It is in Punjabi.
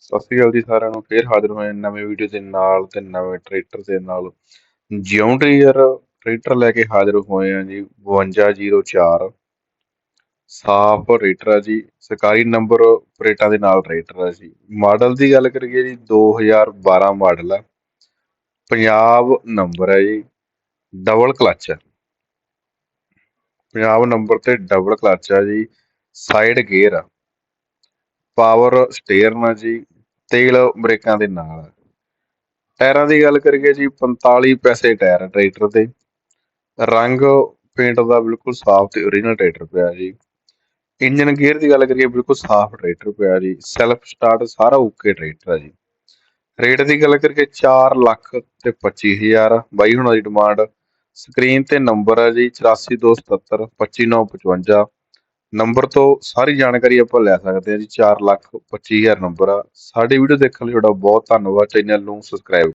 ਸਤਿ ਸ਼੍ਰੀ ਅਕਾਲ ਜੀ ਸਾਰਿਆਂ ਨੂੰ, ਫੇਰ ਹਾਜ਼ਰ ਹੋਏ ਹਾਂ ਨਵੇਂ ਵੀਡੀਓ ਦੇ ਨਾਲ ਤੇ ਨਵੇਂ ਟਰੈਕਟਰ ਦੇ ਨਾਲ। ਜਿਉਂਟਰੀਅਰ ਟਰੈਕਟਰ ਲੈ ਕੇ ਹਾਜ਼ਰ ਹੋਏ ਹਾਂ ਜੀ 5204 ਸਾਫ਼ ਟਰੈਕਟਰ ਹੈ ਜੀ, ਸਰਕਾਰੀ ਨੰਬਰ ਪਲੇਟਾਂ ਦੇ ਨਾਲ ਟਰੈਕਟਰ ਹੈ ਜੀ। ਮਾਡਲ ਦੀ ਗੱਲ ਕਰੀਏ ਜੀ 2012 ਮਾਡਲ ਆ। ਪੰਜਾਬ ਨੰਬਰ ਹੈ ਜੀ ਡਬਲ ਕਲਚ ਹੈ ਪੰਜਾਬ ਨੰਬਰ ਤੇ ਡਬਲ ਕਲਚ ਆ ਜੀ ਸਾਈਡ ਗੇਅਰ ਆ। ਪਾਵਰ ਸਟੀਅਰਨ ਆ ਜੀ, ਤੇਲ ਬ੍ਰੇਕਾਂ ਦੇ ਨਾਲ। ਟਾਇਰਾਂ ਦੀ ਗੱਲ ਕਰੀਏ ਜੀ 45 ਪੈਸੇ ਟਾਇਰ ਆ ਟਰੈਕਟਰ ਦੇ। ਰੰਗ ਪੇਂਟ ਦਾ ਬਿਲਕੁਲ ਸਾਫ਼ ਤੇ ਓਰੀਜਨਲ ਟਰੈਕਟਰ ਪਿਆ ਜੀ। ਇੰਜਨ ਗੇਅਰ ਦੀ ਗੱਲ ਕਰੀਏ, ਬਿਲਕੁਲ ਸਾਫ਼ ਟਰੈਕਟਰ ਪਿਆ ਜੀ। ਸੈਲਫ ਸਟਾਰਟ ਸਾਰਾ ਓਕੇ ਟਰੈਕਟਰ ਆ ਜੀ। ਰੇਟ ਦੀ ਗੱਲ ਕਰੀਏ 4 ਲੱਖ ਤੇ 25000 ਬਾਈ ਹੁਣਾਂ ਦੀ ਡਿਮਾਂਡ ਸਕਰੀਨ ਤੇ ਨੰਬਰ ਆ ਜੀ 8427 25955 ਨੰਬਰ ਤੋਂ ਸਾਰੀ ਜਾਣਕਾਰੀ ਆਪਾਂ ਲੈ ਸਕਦੇ ਹਾਂ ਜੀ 4 ਲੱਖ 25000 ਨੰਬਰ ਆ। ਸਾਡੀ ਵੀਡੀਓ ਦੇਖਣ ਲਈ ਤੁਹਾਡਾ ਬਹੁਤ ਧੰਨਵਾਦ। ਚੈਨਲ ਨੂੰ ਸਬਸਕ੍ਰਾਈਬ